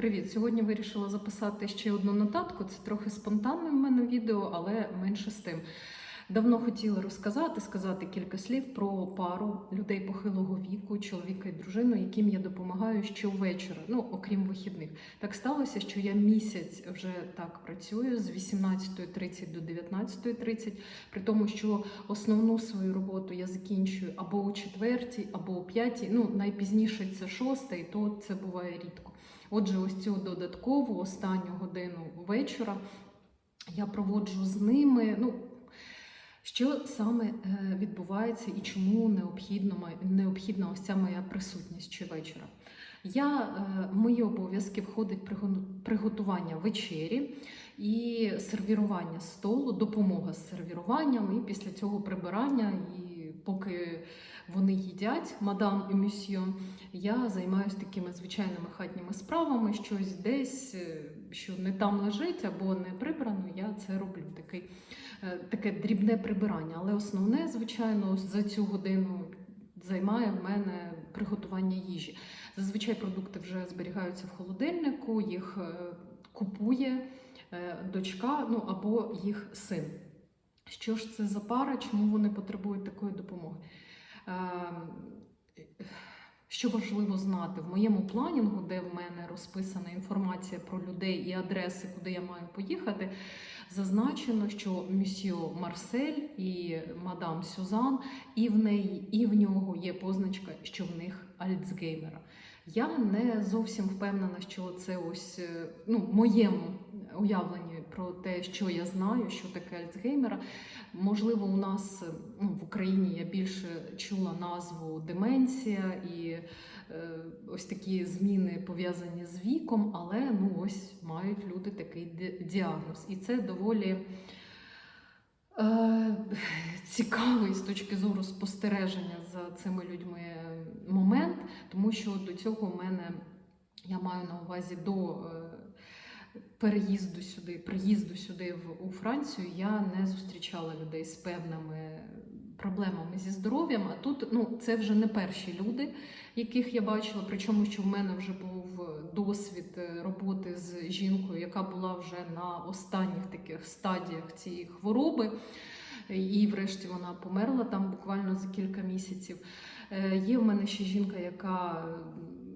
Привіт! Сьогодні вирішила записати ще одну нотатку. Це трохи спонтанне в мене відео, але менше з тим. Давно хотіла розказати, сказати кілька слів про пару людей похилого віку, чоловіка і дружину, яким я допомагаю щовечора, ну окрім вихідних. Так сталося, що я місяць вже так працюю з 18.30 до 19.30, при тому, що основну свою роботу я закінчую або о четвертій, або о п'ятій. Ну найпізніше це шоста, і то це буває рідко. Отже, ось цю додаткову останню годину вечора я проводжу з ними. Ну, що саме е, відбувається і чому необхідно, необхідна ось ця моя присутність щовечора? Я, е, мої обов'язки входить приго- приготування вечері і сервірування столу, допомога з сервіруванням, і після цього прибирання. І поки вони їдять, мадам і мюсьє, я займаюся такими звичайними хатніми справами, щось десь, е, що не там лежить або не прибрано, я це роблю. Такий, е, таке дрібне прибирання. Але основне, звичайно, за цю годину займає в мене приготування їжі. Зазвичай продукти вже зберігаються в холодильнику, їх е, купує дочка, ну або їх син. Що ж це за пара, чому вони потребують такої допомоги? Ем, Що важливо знати, в моєму планінгу, де в мене розписана інформація про людей і адреси, куди я маю поїхати, зазначено, що місьє Марсель і мадам Сюзан, і в неї, і в нього є позначка, що в них Альцгеймера. Я не зовсім впевнена, що це ось е, ну, моєму уявленні про те, що я знаю, що таке Альцгеймера. Можливо, у нас е, ну, в Україні я більше чула назву деменція і е, ось такі зміни пов'язані з віком, але ну ось мають люди такий діагноз. І це доволі е, цікавий з точки зору спостереження за цими людьми момент, тому що до цього в мене я маю на увазі до. Переїзду сюди, приїзду сюди в у Францію, я не зустрічала людей з певними проблемами зі здоров'ям. А тут ну це вже не перші люди, яких я бачила. Причому, що в мене вже був досвід е, роботи з жінкою, яка була вже на останніх таких стадіях цієї хвороби. І, врешті, вона померла там буквально за кілька місяців. Е, Є в мене ще жінка, яка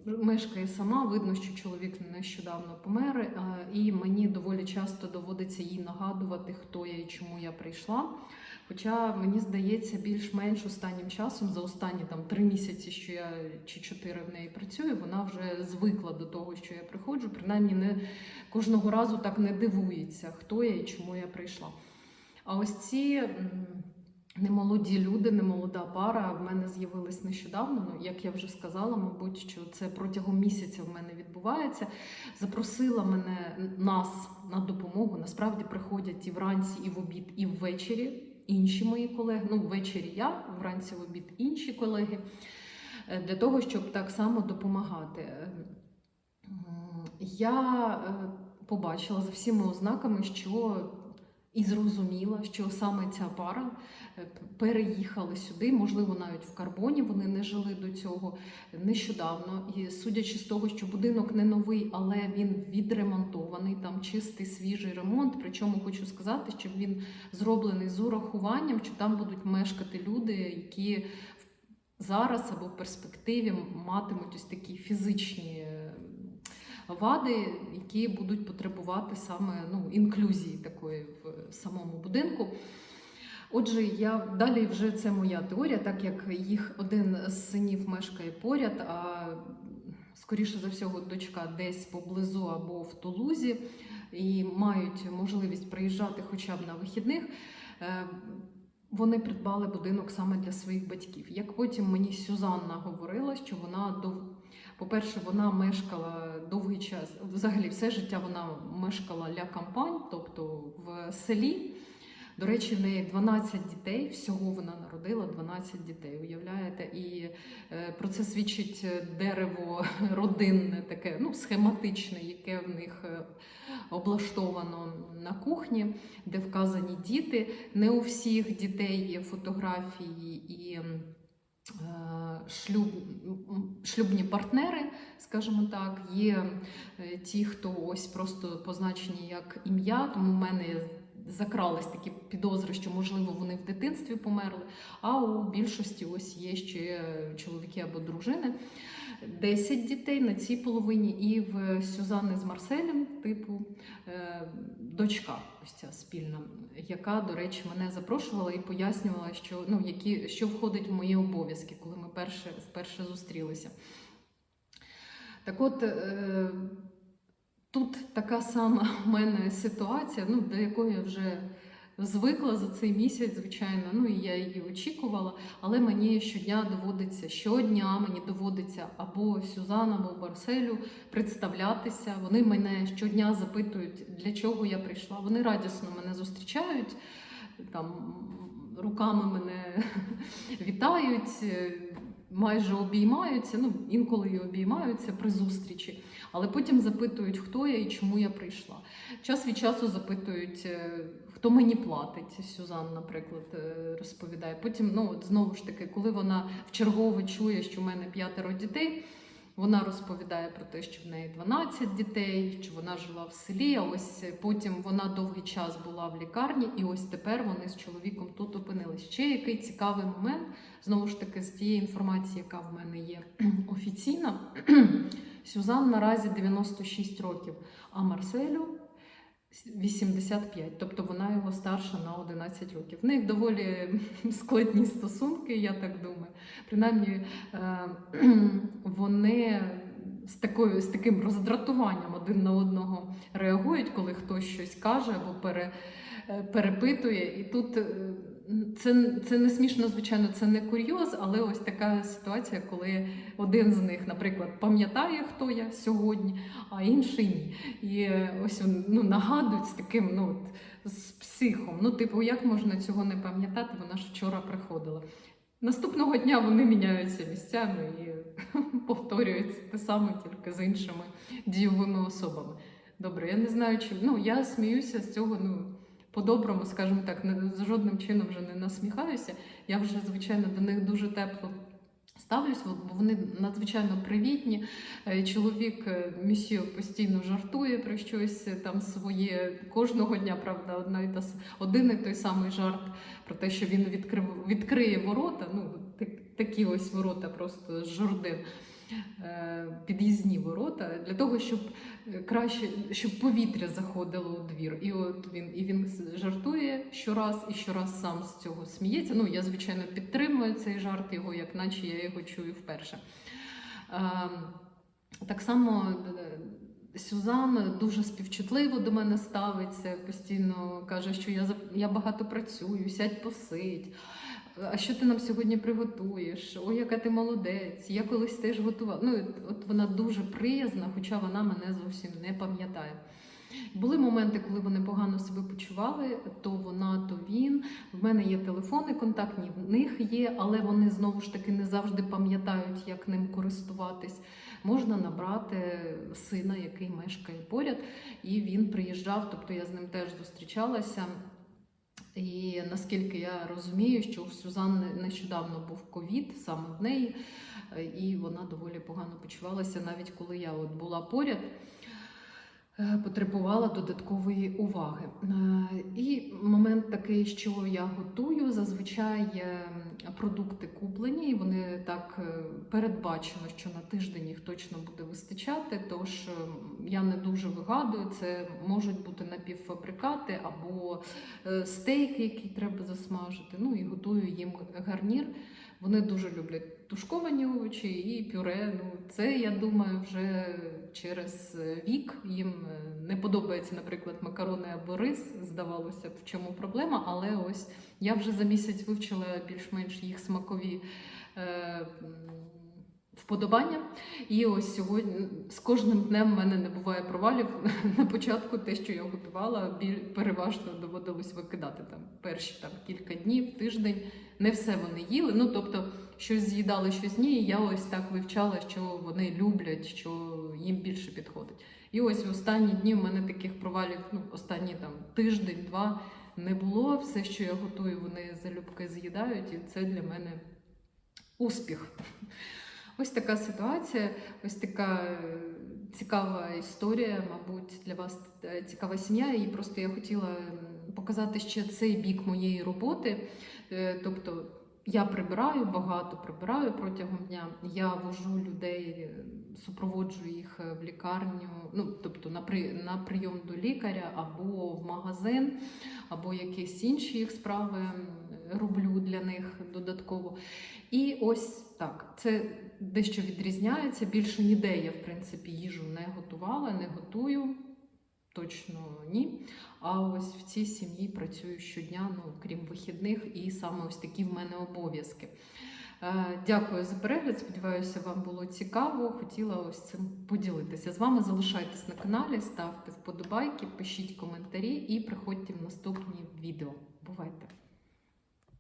мешкає сама. Видно, що чоловік нещодавно помер, е, і мені доволі часто доводиться їй нагадувати, хто я і чому я прийшла. Хоча мені здається, більш-менш останнім часом, за останні там три місяці, що я чи чотири в неї працюю, вона вже звикла до того, що я приходжу. Принаймні не кожного разу так не дивується, хто я і чому я прийшла. А ось ці немолоді люди, немолода пара в мене з'явились нещодавно. Ну, як я вже сказала, мабуть, що це протягом місяця в мене відбувається. Запросила мене нас на допомогу. Насправді приходять і вранці, і в обід, і ввечері інші мої колеги. Ну, ввечері я, вранці в обід інші колеги, е, для того, щоб так само допомагати. Е, Я е, побачила за всіма ознаками, що і зрозуміла, що саме ця пара е, переїхали сюди, можливо, навіть в карбоні вони не жили до цього нещодавно. І судячи з того, що будинок не новий, але він відремонтований, там чистий свіжий ремонт. Причому хочу сказати, що він зроблений з урахуванням, що там будуть мешкати люди, які зараз або в перспективі матимуть ось такі фізичні. Вади, які будуть потребувати саме ну, інклюзії такої в самому будинку. Отже, я далі вже це моя теорія, так як їх один з синів мешкає поряд, а скоріше за всього, дочка десь поблизу або в Тулузі, і мають можливість приїжджати хоча б на вихідних. Е, Вони придбали будинок саме для своїх батьків. Як потім мені Сюзанна говорила, що вона до по-перше, вона мешкала довгий час, взагалі все життя вона мешкала ля кампань, тобто в селі. До речі, в неї 12 дітей, всього вона народила 12 дітей. Уявляєте? І е, про це свідчить дерево родинне, таке ну, схематичне, яке в них е, облаштовано на кухні, де вказані діти. Не у всіх дітей є фотографії і. Е, шлюб, шлюбні партнери, скажімо так, є е, ті, хто ось просто позначені як ім'я, тому в мене закрались такі підозри, що можливо вони в дитинстві померли. А у більшості ось є ще чоловіки або дружини. 10 дітей на цій половині, і в Сюзанни з Марселем, типу, е, дочка, ось ця спільна, яка, до речі, мене запрошувала і пояснювала, що, ну, які, що входить в мої обов'язки, коли ми перше, вперше зустрілися. Так от, е, тут така сама в мене ситуація, ну, до якої я вже звикла за цей місяць, звичайно, ну і я її очікувала, але мені щодня доводиться, щодня мені доводиться або Сюзан, або Барселю представлятися. Вони мене щодня запитують, для чого я прийшла. Вони радісно мене зустрічають, там руками мене вітають. Майже обіймаються, ну інколи і обіймаються при зустрічі, але потім запитують, хто я і чому я прийшла. Час від часу запитують, е, хто мені платить. Сюзан, наприклад, е, розповідає. Потім, ну от знову ж таки, коли вона вчергове чує, що в мене п'ятеро дітей, вона розповідає про те, що в неї 12 дітей, що вона жила в селі. А ось потім вона довгий час була в лікарні, і ось тепер вони з чоловіком тут опинились. Ще який цікавий момент, знову ж таки, з тієї інформації, яка в мене є офіційна. Сюзан наразі 96 років, а Марселю 85, тобто вона його старша на 11 років. В них доволі складні стосунки, я так думаю. Принаймні, е, вони з, такою, з таким роздратуванням один на одного реагують, коли хтось щось каже або е, перепитує. І тут е, це, це не смішно, звичайно, це не курйоз, але ось така ситуація, коли один з них, наприклад, пам'ятає, хто я сьогодні, а інший ні. І е, ось ну, нагадують з таким, ну з психом. Ну, типу, як можна цього не пам'ятати? Вона ж вчора приходила. Наступного дня вони міняються місцями і повторюють те саме, тільки з іншими дійовими особами. Добре, я не знаю, чи ну я сміюся з цього. Ну по-доброму, скажімо так, не за жодним чином вже не насміхаюся. Я вже звичайно до них дуже тепло. Ставлюсь, бо вони надзвичайно привітні. Е, Чоловік е, місіо постійно жартує про щось е, там своє кожного дня, правда, одна і та один і той самий жарт про те, що він відкрив, відкриє ворота. Ну так- такі ось ворота, просто з жордин. Е, Під'їзні ворота для того, щоб е, краще, щоб повітря заходило у двір. І от він і він жартує щораз і щораз сам з цього сміється. Ну я звичайно підтримую цей жарт його, як наче я його чую вперше. Ем, Так само е, Сюзан дуже співчутливо до мене ставиться, постійно каже, що я, я багато працюю, сядь посидь. А що ти нам сьогодні приготуєш? Ой, яка ти молодець, я колись теж готувала. Ну, от вона дуже приязна, хоча вона мене зовсім не пам'ятає. Були моменти, коли вони погано себе почували, то вона, то він. В мене є телефони контактні, в них є, але вони знову ж таки не завжди пам'ятають, як ним користуватись. Можна набрати сина, який мешкає поряд, і він приїжджав, тобто я з ним теж зустрічалася. І наскільки я розумію, що у Сюзанни нещодавно був ковід саме в неї, е, і вона доволі погано почувалася, навіть коли я от була поряд. е, Потребувала додаткової уваги. Е, І такий, що я готую, зазвичай е, продукти куплені, і вони так е, передбачено, що на тиждень їх точно буде вистачати. Тож е, я не дуже вигадую, це можуть бути напівфабрикати або стейки, які треба засмажити. Ну і готую їм гарнір. Вони дуже люблять тушковані овочі і пюре. Ну, це я думаю, вже через вік їм е, не подобається, наприклад, макарони або рис. Здавалося б, в чому проблема. Але ось я вже за місяць вивчила більш-менш їх смакові. е, Вподобання, і ось сьогодні з кожним днем в мене не буває провалів. На початку те, що я готувала, переважно доводилось викидати там перші там кілька днів, тиждень. Не все вони їли. Ну тобто, щось з'їдали, щось ні. І я ось так вивчала, що вони люблять, що їм більше підходить. І ось в останні дні в мене таких провалів, ну останні там тиждень-два не було. Все, що я готую, вони залюбки з'їдають, і це для мене успіх. Ось така ситуація, ось така е, цікава історія, мабуть, для вас е, цікава сім'я. І просто я хотіла показати ще цей бік моєї роботи. Е, Тобто я прибираю багато, прибираю протягом дня. Я вожу людей, супроводжую їх в лікарню, ну тобто на при на прийом до лікаря або в магазин, або якісь інші їх справи роблю для них додатково. І ось так, це дещо відрізняється. Більше ніде я, в принципі, їжу не готувала, не готую. Точно ні. А ось в цій сім'ї працюю щодня, ну крім вихідних, і саме ось такі в мене обов'язки. Е, Дякую за перегляд. Сподіваюся, вам було цікаво. Хотіла ось цим поділитися з вами. Залишайтесь на каналі, ставте вподобайки, пишіть коментарі і приходьте в наступні відео. Бувайте!